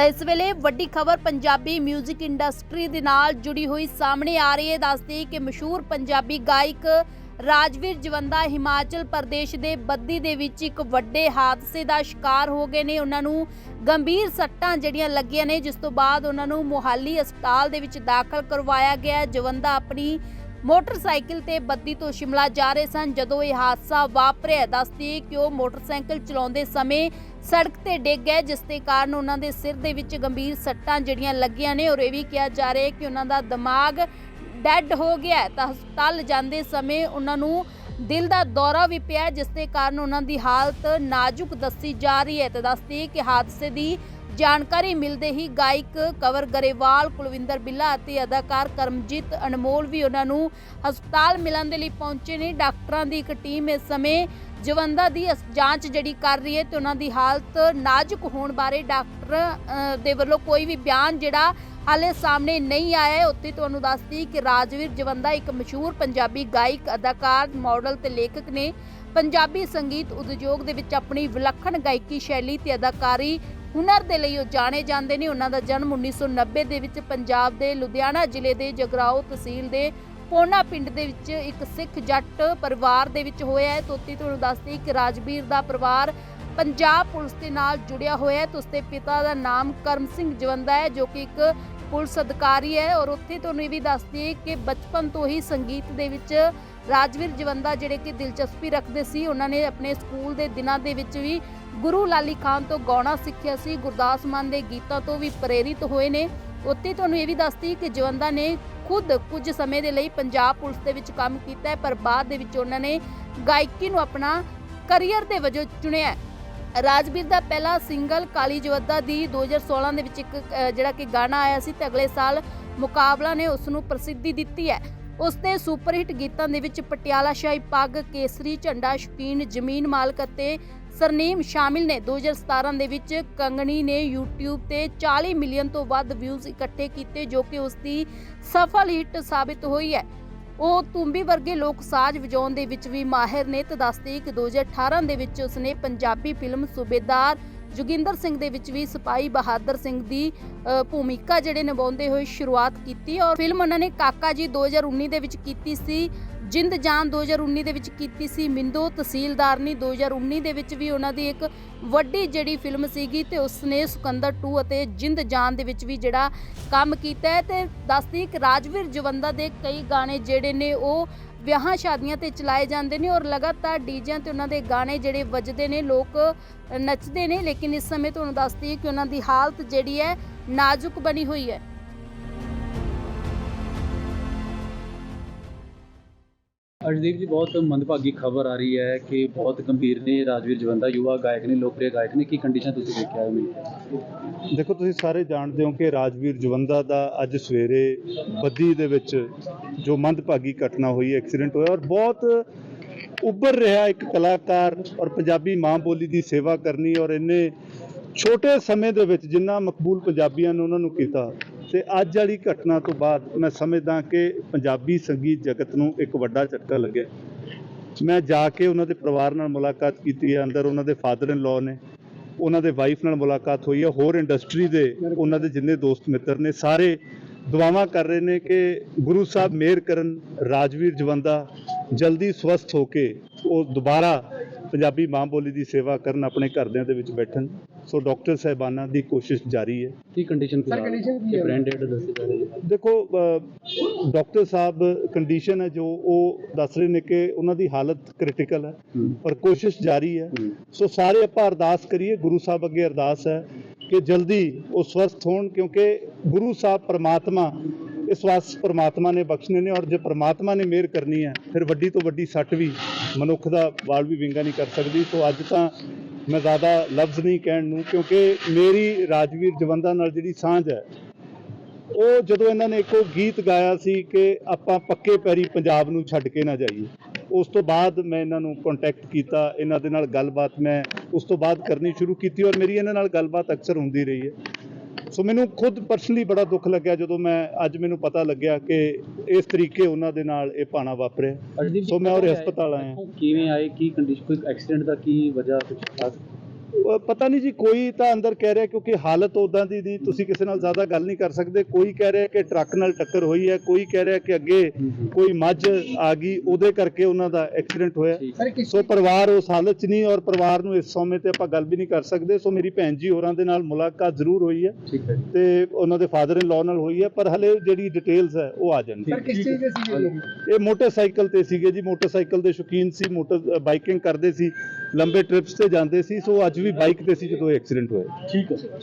ਤਾਂ ਇਸ ਵੇਲੇ ਵੱਡੀ ਖਬਰ ਪੰਜਾਬੀ 뮤직 ਇੰਡਸਟਰੀ ਦੇ ਨਾਲ ਜੁੜੀ ਹੋਈ ਸਾਹਮਣੇ ਆ ਰਹੀ ਹੈ। ਦੱਸਦੀ ਕਿ ਮਸ਼ਹੂਰ ਪੰਜਾਬੀ ਗਾਇਕ ਰਾਜਵੀਰ ਜਵੰਦਾ ਹਿਮਾਚਲ ਪ੍ਰਦੇਸ਼ ਦੇ ਬੱਦੀ ਦੇ ਵਿੱਚ ਇੱਕ ਵੱਡੇ ਹਾਦਸੇ ਦਾ ਸ਼ਿਕਾਰ ਹੋ ਗਏ ਨੇ। ਉਹਨਾਂ ਨੂੰ ਗੰਭੀਰ ਸੱਟਾਂ ਜਿਹੜੀਆਂ ਲੱਗੀਆਂ ਨੇ, ਜਿਸ ਤੋਂ ਬਾਅਦ ਉਹਨਾਂ ਨੂੰ ਮੋਹਾਲੀ ਹਸਪਤਾਲ ਦੇ ਵਿੱਚ ਦਾਖਲ ਕਰਵਾਇਆ ਗਿਆ। ਜਵੰਦਾ ਆਪਣੀ ਮੋਟਰਸਾਈਕਲ ਤੇ ਬੱਦੀ ਤੋਂ ਸ਼ਿਮਲਾ ਜਾ ਰਹੇ ਸਨ। ਜਦੋਂ ਇਹ ਹਾਦਸਾ ਵਾਪਰਿਆ ਦੱਸਦੀ ਕਿ ਉਹ ਮੋਟਰਸਾਈਕਲ ਚਲਾਉਂਦੇ ਸਮੇਂ ਸੜਕ ਤੇ ਡਿੱਗ ਗਏ ਜਿਸ ਦੇ ਕਾਰਨ ਉਹਨਾਂ ਦੇ ਸਿਰ ਦੇ ਵਿੱਚ ਗੰਭੀਰ ਸੱਟਾਂ ਜਿਹੜੀਆਂ ਲੱਗੀਆਂ ਨੇ ਔਰ ਇਹ ਵੀ ਕਿਹਾ ਜਾ ਰਿਹਾ ਹੈ ਕਿ ਉਹਨਾਂ ਦਾ ਦਿਮਾਗ ਡੈੱਡ ਹੋ ਗਿਆ ਤਾਂ ਹਸਪਤਾਲ ਜਾਂਦੇ ਸਮੇਂ ਉਹਨਾਂ ਨੂੰ ਦਿਲ ਦਾ ਦੌਰਾ ਵੀ ਪਿਆ ਹੈ, ਜਿਸ ਦੇ ਕਾਰਨ ਉਹਨਾਂ ਦੀ ਹਾਲਤ ਨਾਜ਼ੁਕ ਦੱਸੀ ਜਾ ਰਹੀ ਹੈ। ਤੇ ਦੱਸਦੀ ਕਿ ਹਾਦਸੇ ਦੀ ਜਾਣਕਾਰੀ ਮਿਲਦੇ ਹੀ ਗਾਇਕ ਕਵਰ ਗਰੇਵਾਲ ਕੁਲਵਿੰਦਰ ਬਿੱਲਾ ਅਤੇ ਅਦਾਕਾਰ ਕਰਮਜੀਤ ਅਨਮੋਲ ਵੀ ਉਹਨਾਂ ਨੂੰ ਹਸਪਤਾਲ ਮਿਲਣ ਦੇ ਲਈ ਪਹੁੰਚੇ ਨੇ। ਡਾਕਟਰਾਂ ਦੀ ਇੱਕ ਟੀਮ ਇਸ ਸਮੇਂ ਜਵੰਦਾ ਦੀ ਅਸ- ਜਾਂਚ ਜਿਹੜੀ ਕਰ ਰਹੀ ਹੈ ਤੇ ਉਹਨਾਂ ਦੀ ਹਾਲਤ ਨਾਜ਼ੁਕ ਹੋਣ ਬਾਰੇ ਡਾਕਟਰ ਅ, ਦੇ ਵੱਲੋਂ ਕੋਈ ਵੀ ਬਿਆਨ ਜਿਹੜਾ ਹਾਲੇ ਸਾਹਮਣੇ ਨਹੀਂ ਆਇਆ ਹੈ। ਉੱਥੇ ਤੁਹਾਨੂੰ ਦੱਸਦੀ ਕਿ ਰਾਜਵੀਰ ਜਵੰਦਾ ਇੱਕ ਮਸ਼ਹੂਰ ਪੰਜਾਬੀ ਗਾਇਕ ਅਦਾਕਾਰ ਮਾਡਲ ਤੇ ਲੇਖਕ ਨੇ ਪੰਜਾਬੀ ਸੰਗੀਤ ਉਦਯੋਗ ਦੇ ਵਿੱਚ ਆਪਣੀ ਵਿਲੱਖਣ ਗਾਇਕੀ ਸ਼ੈਲੀ ਤੇ ਅਦਾਕਾਰੀ ਹੁਨਰ ਦੇ ਲਈ ਉਹ ਜਾਣੇ ਜਾਂਦੇ ਨੇ। ਉਹਨਾਂ ਦਾ ਜਨਮ 1990 ਦੇ ਵਿੱਚ ਪੰਜਾਬ ਦੇ ਲੁਧਿਆਣਾ ਜ਼ਿਲ੍ਹੇ ਦੇ ਜਗਰਾਓ ਤਹਿਸੀਲ ਦੇ ਪੋਨਾ ਪਿੰਡ ਦੇ ਵਿੱਚ ਇੱਕ ਸਿੱਖ ਜੱਟ ਪਰਿਵਾਰ ਦੇ ਵਿੱਚ ਹੋਇਆ ਹੈ। ਤੋਤੀ ਤੁਹਾਨੂੰ ਦੱਸਦੀ ਕਿ ਰਾਜਵੀਰ ਦਾ ਪਰਿਵਾਰ ਪੰਜਾਬ ਪੁਲਿਸ ਦੇ ਨਾਲ ਜੁੜਿਆ ਹੋਇਆ ਹੈ। ਤੇ ਉਸਦੇ ਪਿਤਾ ਦਾ ਨਾਮ ਕਰਮ ਸਿੰਘ ਜਵੰਦਾ ਹੈ, ਜੋ ਕਿ ਇੱਕ ਪੁਲਿਸ ਅਧਿਕਾਰੀ ਹੈ। ਔਰ ਉੱਥੇ ਤੁਹਾਨੂੰ ਇਹ ਵੀ ਦੱਸਦੀ ਹੈ ਕਿ ਬਚਪਨ ਤੋਂ ਹੀ ਸੰਗੀਤ ਦੇ ਵਿੱਚ ਰਾਜਵੀਰ ਜਵੰਦਾ ਜਿਹੜੇ ਕਿ ਦਿਲਚਸਪੀ ਰੱਖਦੇ ਸੀ, ਉਹਨਾਂ ਨੇ ਆਪਣੇ ਸਕੂਲ ਦੇ ਦਿਨਾਂ ਦੇ ਵਿੱਚ ਵੀ ਗੁਰੂ ਲਾਲੀ ਖਾਨ ਤੋਂ ਗਾਉਣਾ ਸਿੱਖਿਆ ਸੀ, ਗੁਰਦਾਸ ਮਾਨ ਦੇ ਗੀਤਾਂ ਤੋਂ ਵੀ ਪ੍ਰੇਰਿਤ ਹੋਏ ਨੇ। ਉੱਥੇ ਤੁਹਾਨੂੰ ਇਹ ਵੀ ਦੱਸਦੀ ਕਿ ਜਵੰਦਾ ਨੇ ਖੁਦ ਕੁਝ ਸਮੇਂ ਦੇ ਲਈ ਪੰਜਾਬ ਪੁਲਿਸ ਦੇ ਵਿੱਚ ਕੰਮ ਕੀਤਾ ਪਰ ਬਾਅਦ ਦੇ ਵਿੱਚ ਉਹਨਾਂ ਨੇ ਗਾਇਕੀ ਨੂੰ ਆਪਣਾ ਕਰੀਅਰ ਦੇ ਵਜੋਂ ਚੁਣਿਆ ਰਾਜਵੀਰ ਦਾ ਪਹਿਲਾ ਸਿੰਗਲ ਕਾਲੀ ਜਵੱਦਾ ਦੀ 2016 ਦੇ ਵਿੱਚ ਇੱਕ ਜਿਹੜਾ ਕਿ ਗਾਣਾ ਆਇਆ ਸੀ ਤੇ ਅਗਲੇ ਸਾਲ ਮੁਕਾਬਲਾ ਨੇ ਉਸ ਨੂੰ ਪ੍ਰਸਿੱਧੀ ਦਿੱਤੀ ਹੈ। ਉਸ ਦੇ ਸੁਪਰਹਿੱਟ ਗੀਤਾਂ ਦੇ ਵਿੱਚ ਪਟਿਆਲਾ ਸ਼ਾਹੀ ਪੱਗ, ਕੇਸਰੀ ਝੰਡਾ, ਸ਼ਕੀਨ, ਜ਼ਮੀਨ ਮਾਲਕ ਅਤੇ ਸਰਨੇਮ ਸ਼ਾਮਿਲ ਨੇ। 2017 ਦੇ ਵਿੱਚ ਕੰਗਣੀ ਨੇ YouTube ਤੇ 40 ਮਿਲੀਅਨ ਤੋਂ ਵੱਧ ਵਿਊਜ਼ ਇਕੱਠੇ ਕੀਤੇ, ਜੋ ਕਿ ਉਸ ਦੀ ਸਫਲ ਹਿੱਟ ਸਾਬਿਤ ਹੋਈ ਹੈ। ਉਹ ਤੁੰਬੀ ਵਰਗੇ ਲੋਕ ਸਾਜ਼ ਵਜਾਉਣ ਦੇ ਵਿੱਚ ਵੀ ਮਾਹਿਰ ਨੇ। ਤੇ ਦੱਸਦੇ ਕਿ 2018 ਦੇ ਵਿੱਚ ਉਸਨੇ ਪੰਜਾਬੀ ਫਿਲਮ ਸੂਬੇਦਾਰ ਜੋਗਿੰਦਰ ਸਿੰਘ ਦੇ ਵਿੱਚ ਵੀ ਸਿਪਾਹੀ ਬਹਾਦਰ ਸਿੰਘ ਦੀ ਭੂਮਿਕਾ ਜਿਹੜੇ ਨਿਭਾਉਂਦੇ ਹੋਏ ਸ਼ੁਰੂਆਤ ਕੀਤੀ ਔਰ ਫਿਲਮ ਉਹਨਾਂ ਨੇ ਕਾਕਾ ਜੀ 2019 ਦੇ ਵਿੱਚ ਕੀਤੀ ਸੀ, ਜਿੰਦ ਜਾਨ 2019 ਦੇ ਵਿੱਚ ਕੀਤੀ ਸੀ, ਮਿੰਦੋ ਤਹਿਸੀਲਦਾਰਨੀ 2019 ਦੇ ਵਿੱਚ ਵੀ ਉਹਨਾਂ ਦੀ ਇੱਕ ਵੱਡੀ ਜਿਹੜੀ ਫਿਲਮ ਸੀਗੀ ਤੇ ਉਸਨੇ ਸੁਕੰਦਰ 2 ਅਤੇ ਜਿੰਦ ਜਾਨ ਦੇ ਵਿੱਚ ਵੀ ਜਿਹੜਾ ਕੰਮ ਕੀਤਾ ਹੈ ਤੇ ਦੱਸਦੀ ਕਿ ਰਾਜਵੀਰ ਜਵੰਦਾ ਦੇ ਕਈ ਗਾਣੇ ਜਿਹੜੇ ਨੇ ਉਹ ਵਿਆਹਾਂ ਸ਼ਾਦੀਆਂ ਤੇ ਚਲਾਏ ਜਾਂਦੇ ਨੇ ਔਰ ਲਗਾਤਾਰ ਡੀਜਿਆਂ ਤੇ ਉਹਨਾਂ ਦੇ ਗਾਣੇ ਜਿਹੜੇ ਵੱਜਦੇ ਨੇ, ਲੋਕ ਨੱਚਦੇ ਨੇ, ਲੇਕਿਨ ਇਸ ਸਮੇਂ ਤੁਹਾਨੂੰ ਦੱਸਦੀ ਕਿ ਉਹਨਾਂ ਦੀ ਹਾਲਤ ਜਿਹੜੀ ਹੈ ਨਾਜ਼ੁਕ ਬਣੀ ਹੋਈ ਹੈ। ਅਜਦੀਪ ਜੀ, ਬਹੁਤ ਮੰਦਭਾਗੀ ਖਬਰ ਆ ਰਹੀ ਹੈ ਕਿ ਬਹੁਤ ਗੰਭੀਰ ਨੇ ਰਾਜਵੀਰ ਜਵੰਦਾ, ਯੁਵਾ ਗਾਇਕ ਨੇ, ਲੋਕਪ੍ਰਿਯ ਗਾਇਕ ਨੇ। ਕੀ ਕੰਡੀਸ਼ਨ ਤੁਸੀਂ ਦੇਖਿਆ ਹੈ ਮਿਲ ਦੇਖੋ, ਤੁਸੀਂ ਸਾਰੇ ਜਾਣਦੇ ਹੋ ਕਿ ਰਾਜਵੀਰ ਜਵੰਦਾ ਦਾ ਅੱਜ ਸਵੇਰੇ ਬੱਦੀ ਦੇ ਵਿੱਚ ਜੋ ਮੰਦਭਾਗੀ ਘਟਨਾ ਹੋਈ ਐਕਸੀਡੈਂਟ ਹੋਇਆ ਔਰ ਬਹੁਤ ਉੱਭਰ ਰਿਹਾ ਇੱਕ ਕਲਾਕਾਰ ਔਰ ਪੰਜਾਬੀ ਮਾਂ ਬੋਲੀ ਦੀ ਸੇਵਾ ਕਰਨੀ ਔਰ ਇੰਨੇ ਛੋਟੇ ਸਮੇਂ ਦੇ ਵਿੱਚ ਜਿੰਨਾ ਮਕਬੂਲ ਪੰਜਾਬੀਆਂ ਨੇ ਉਹਨਾਂ ਨੂੰ ਕੀਤਾ। ਤੇ ਅੱਜ ਵਾਲੀ ਘਟਨਾ ਤੋਂ ਬਾਅਦ ਮੈਂ ਸਮਝਦਾ ਕਿ ਪੰਜਾਬੀ ਸੰਗੀਤ ਜਗਤ ਨੂੰ ਇੱਕ ਵੱਡਾ ਝਟਕਾ ਲੱਗਿਆ। ਮੈਂ ਜਾ ਕੇ ਉਹਨਾਂ ਦੇ ਪਰਿਵਾਰ ਨਾਲ ਮੁਲਾਕਾਤ ਕੀਤੀ ਹੈ, ਅੰਦਰ ਉਹਨਾਂ ਦੇ ਫਾਦਰ ਇਨ ਲਾਅ ਨੇ, ਉਹਨਾਂ ਦੇ ਵਾਈਫ ਨਾਲ ਮੁਲਾਕਾਤ ਹੋਈ ਹੈ, ਹੋਰ ਇੰਡਸਟਰੀ ਦੇ ਉਹਨਾਂ ਦੇ ਜਿੰਨੇ ਦੋਸਤ ਮਿੱਤਰ ਨੇ, ਸਾਰੇ ਦੁਆਵਾਂ ਕਰ ਰਹੇ ਨੇ ਕਿ ਗੁਰੂ ਸਾਹਿਬ ਮਿਹਰ ਕਰਨ ਰਾਜਵੀਰ ਜਵੰਦਾ ਜਲਦੀ ਸਵਸਥ ਹੋ ਕੇ ਉਹ ਦੁਬਾਰਾ ਪੰਜਾਬੀ ਮਾਂ ਬੋਲੀ ਦੀ ਸੇਵਾ ਕਰਨ ਆਪਣੇ ਘਰਦਿਆਂ ਦੇ ਵਿੱਚ ਬੈਠਣ। ਸੋ ਡਾਕਟਰ ਸਾਹਿਬਾਨਾਂ ਦੀ ਕੋਸ਼ਿਸ਼ ਜਾਰੀ ਹੈ। ਕੀ ਕੰਡੀਸ਼ਨ ਸਰ ਕੰਡੀਸ਼ਨ ਕੀ ਹੈ? ਬ੍ਰਾਂਡਡ ਦੱਸੇ ਜਾ ਰਹੇ ਦੇਖੋ ਡਾਕਟਰ ਸਾਹਿਬ ਕੰਡੀਸ਼ਨ ਹੈ ਜੋ ਉਹ ਦੱਸ ਰਹੇ ਨੇ ਕਿ ਉਹਨਾਂ ਦੀ ਹਾਲਤ ਕ੍ਰਿਟੀਕਲ ਹੈ। ਪਰ ਕੋਸ਼ਿਸ਼ ਜਾਰੀ ਹੈ। ਸੋ ਸਾਰੇ ਆਪਾਂ ਅਰਦਾਸ ਕਰੀਏ ਗੁਰੂ ਸਾਹਿਬ ਅੱਗੇ ਅਰਦਾਸ ਹੈ ਕਿ ਜਲਦੀ ਉਹ ਸਵਸਥ ਹੋਣ ਕਿਉਂਕਿ ਗੁਰੂ ਸਾਹਿਬ ਪਰਮਾਤਮਾ ਇਸ ਵਾਸ ਪਰਮਾਤਮਾ ਨੇ ਬਖਸ਼ਣੇ ਨੇ ਔਰ ਜੇ ਪਰਮਾਤਮਾ ਨੇ ਮਿਹਰ ਕਰਨੀ ਹੈ ਫਿਰ ਵੱਡੀ ਤੋਂ ਵੱਡੀ ਸੱਟ ਵੀ ਮਨੁੱਖ ਦਾ ਵਾਲ ਵੀ ਵਿੰਗਾ ਨਹੀਂ ਕਰ ਸਕਦੀ। ਸੋ ਅੱਜ ਤਾਂ ਮੈਂ ਜ਼ਿਆਦਾ ਲਫ਼ਜ਼ ਨਹੀਂ ਕਹਿਣ ਨੂੰ, ਕਿਉਂਕਿ ਮੇਰੀ ਰਾਜਵੀਰ ਜਵੰਦਾ ਨਾਲ ਜਿਹੜੀ ਸਾਂਝ ਹੈ, ਉਹ ਜਦੋਂ ਇਹਨਾਂ ਨੇ ਇੱਕੋ ਗੀਤ ਗਾਇਆ ਸੀ ਕਿ ਆਪਾਂ ਪੱਕੇ ਪੈਰੀ ਪੰਜਾਬ ਨੂੰ ਛੱਡ ਕੇ ਨਾ ਜਾਈਏ, ਉਸ ਤੋਂ ਬਾਅਦ ਮੈਂ ਇਹਨਾਂ ਨੂੰ ਕੰਟੈਕਟ ਕੀਤਾ, ਇਹਨਾਂ ਦੇ ਨਾਲ ਗੱਲਬਾਤ ਮੈਂ ਉਸ ਤੋਂ ਬਾਅਦ ਕਰਨੀ ਸ਼ੁਰੂ ਕੀਤੀ ਔਰ ਮੇਰੀ ਇਹਨਾਂ ਨਾਲ ਗੱਲਬਾਤ ਅਕਸਰ ਹੁੰਦੀ ਰਹੀ ਹੈ। ਸੋ ਮੈਨੂੰ ਖੁਦ ਪਰਸਨਲੀ ਬੜਾ ਦੁੱਖ ਲੱਗਿਆ ਜਦੋਂ ਮੈਂ ਅੱਜ ਮੈਨੂੰ ਪਤਾ ਲੱਗਿਆ ਕਿ ਇਸ ਤਰੀਕੇ ਉਹਨਾਂ ਦੇ ਨਾਲ ਇਹ ਪਾਣਾ ਵਾਪਰਿਆ। ਸੋ ਮੈਂ ਉਹਦੇ ਹਸਪਤਾਲ ਆਇਆ। ਕਿਵੇਂ ਆਏ ਕੀ ਕੰਡੀਸ਼ਨ ਕੋਈ ਐਕਸੀਡੈਂਟ ਦਾ ਕੀ ਵਜ੍ਹਾ ਕੁਝ ਪਤਾ ਨਹੀਂ ਜੀ ਕੋਈ ਤਾਂ ਅੰਦਰ ਕਹਿ ਰਿਹਾ ਕਿਉਂਕਿ ਹਾਲਤ ਉਦਾਂ ਦੀ ਦੀ ਤੁਸੀਂ ਕਿਸੇ ਨਾਲ ਜ਼ਿਆਦਾ ਗੱਲ ਨਹੀਂ ਕਰ ਸਕਦੇ। ਕੋਈ ਕਹਿ ਰਿਹਾ ਕਿ ਟਰੱਕ ਨਾਲ ਟੱਕਰ ਹੋਈ ਹੈ ਕੋਈ ਕਹਿ ਰਿਹਾ ਕਿ ਅੱਗੇ ਕੋਈ ਮੱਝ ਆ ਗਈ ਉਹਦੇ ਕਰਕੇ ਉਹਨਾਂ ਦਾ ਐਕਸੀਡੈਂਟ ਹੋਇਆ। ਸੋ ਪਰਿਵਾਰ ਉਸ ਹਾਲਤ 'ਚ ਨਹੀਂ ਔਰ ਪਰਿਵਾਰ ਨੂੰ ਇਸ ਸਮੇਂ ਤੇ ਆਪਾਂ ਗੱਲ ਵੀ ਨਹੀਂ ਕਰ ਸਕਦੇ। ਸੋ ਮੇਰੀ ਭੈਣ ਜੀ ਹੋਰਾਂ ਦੇ ਨਾਲ ਮੁਲਾਕਾਤ ਜ਼ਰੂਰ ਹੋਈ ਹੈ। ਤੇ ਉਹਨਾਂ ਦੇ ਫਾਦਰ ਇਨ ਲਾਅ ਨਾਲ ਹੋਈ ਹੈ ਪਰ ਹਲੇ ਜਿਹੜੀ ਡਿਟੇਲਸ ਹੈ ਉਹ ਆ ਜਾਣਗੀਆਂ। ਸਰ ਕਿਸ ਚੀਜ਼ ਦੇ ਸੀ ਜੀ ਇਹ ਮੋਟਰਸਾਈਕਲ ਤੇ ਸੀਗੇ ਜੀ। ਮੋਟਰਸਾਈਕਲ ਦੇ ਸ਼ੌਕੀਨ ਸੀ ਮੋਟਰ ਬਾਈਕਿੰਗ ਕਰਦੇ ਸੀ। ਲੰਬੇ ਟ੍ਰਿਪਸ ਤੇ ਜਾਂਦੇ ਸੀ, ਸੋ ਅੱਜ ਵੀ ਬਾਈਕ ਤੇ ਸੀ ਜਦੋਂ ਐਕਸੀਡੈਂਟ ਹੋਇਆ। ਠੀਕ ਹੈ।